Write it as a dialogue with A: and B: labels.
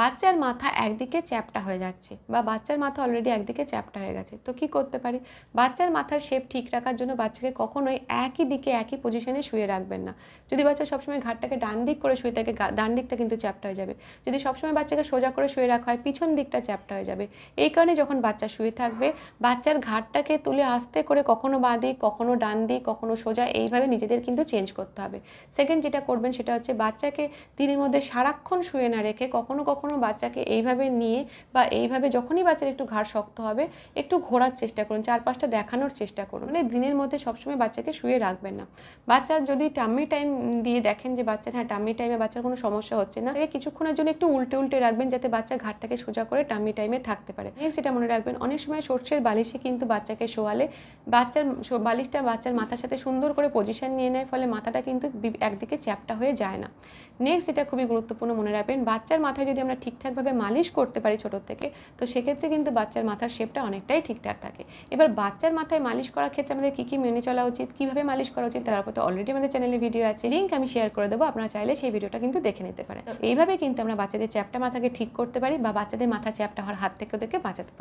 A: বাচ্চার মাথা একদিকে চ্যাপটা হয়ে যাচ্ছে বা বাচ্চার মাথা অলরেডি একদিকে চ্যাপটা হয়ে গেছে। তো কি করতে পারি? বাচ্চার মাথার শেপ ঠিক রাখার জন্য বাচ্চাকে কখনোই একই দিকে, একই পজিশনে শুয়ে রাখবেন না। যদি বাচ্চা সবসময় ঘাটটাকে ডান দিক করে শুয়ে থাকে ডান দিকটা কিন্তু চ্যাপটা হয়ে যাবে। যদি সবসময় বাচ্চাকে সোজা করে শুয়ে রাখা হয়, পিছন দিকটা চ্যাপটা হয়ে যাবে। এই কারণে যখন বাচ্চা শুয়ে থাকবে, বাচ্চার ঘাটটাকে তুলে আস্তে করে কখনো বাঁ দিক, কখনো ডান দিক, কখনো সোজা, এইভাবে নিজেদের কিন্তু চেঞ্জ করতে হবে। সেকেন্ড যেটা করবেন সেটা হচ্ছে বাচ্চাকে দিনের মধ্যে সারাক্ষণ শুয়ে না রেখে কখনো কখনো বাচ্চাকে এইভাবে নিয়ে বা এইভাবে যখনই বাচ্চার একটু ঘাড় শক্ত হবে, একটু ঘোরার চেষ্টা করুন, চারপাশটা দেখানোর চেষ্টা করুন। মানে দিনের মধ্যে সবসময় বাচ্চাকে শুয়ে রাখবেন না। বাচ্চার যদি টাম্মি টাইম দিয়ে দেখেন যে বাচ্চার হ্যাঁ টাম্মি টাইমে বাচ্চার কোনো সমস্যা হচ্ছে না কিছুক্ষণের জন্য একটু উল্টে উল্টে রাখবেন যাতে বাচ্চা ঘাটটাকে সোজা করে টাম্মি টাইমে থাকতে পারে। যেটা মনে রাখবেন, অনেক সময় সর্ষের বালিশে কিন্তু বাচ্চাকে শোয়ালে। বাচ্চার, বালিশটা বাচ্চার মাথার সাথে সুন্দর করে পজিশন নিয়ে নেয়, ফলে মাথাটা কিন্তু একদিকে চ্যাপটা হয়ে যায় না। নেক্সট যেটা খুবই গুরুত্বপূর্ণ মনে রাখবেন, বাচ্চার মাথায় যদি আমরা ঠিকঠাকভাবে মালিশ করতে পারি ছোটোর থেকে, তো সেক্ষেত্রে কিন্তু বাচ্চার মাথার শেপটা অনেকটাই ঠিকঠাক থাকে। এবার বাচ্চার মাথায় মালিশ করার ক্ষেত্রে আমাদের কী কী মেনে চলা উচিত, কীভাবে মালিশ করা উচিত, তার উপর তো অলরেডি আমাদের চ্যানেলে ভিডিও আছে লিঙ্ক আমি শেয়ার করে দেবো, আপনারা চাইলে সেই ভিডিওটা কিন্তু দেখে নিতে পারেন। এইভাবে কিন্তু আমরা বাচ্চাদের চ্যাপটা মাথাকে ঠিক করতে পারি বা বাচ্চাদের মাথা চ্যাপটা হওয়ার হাত থেকে ওদেরকে বাঁচাতে পারি।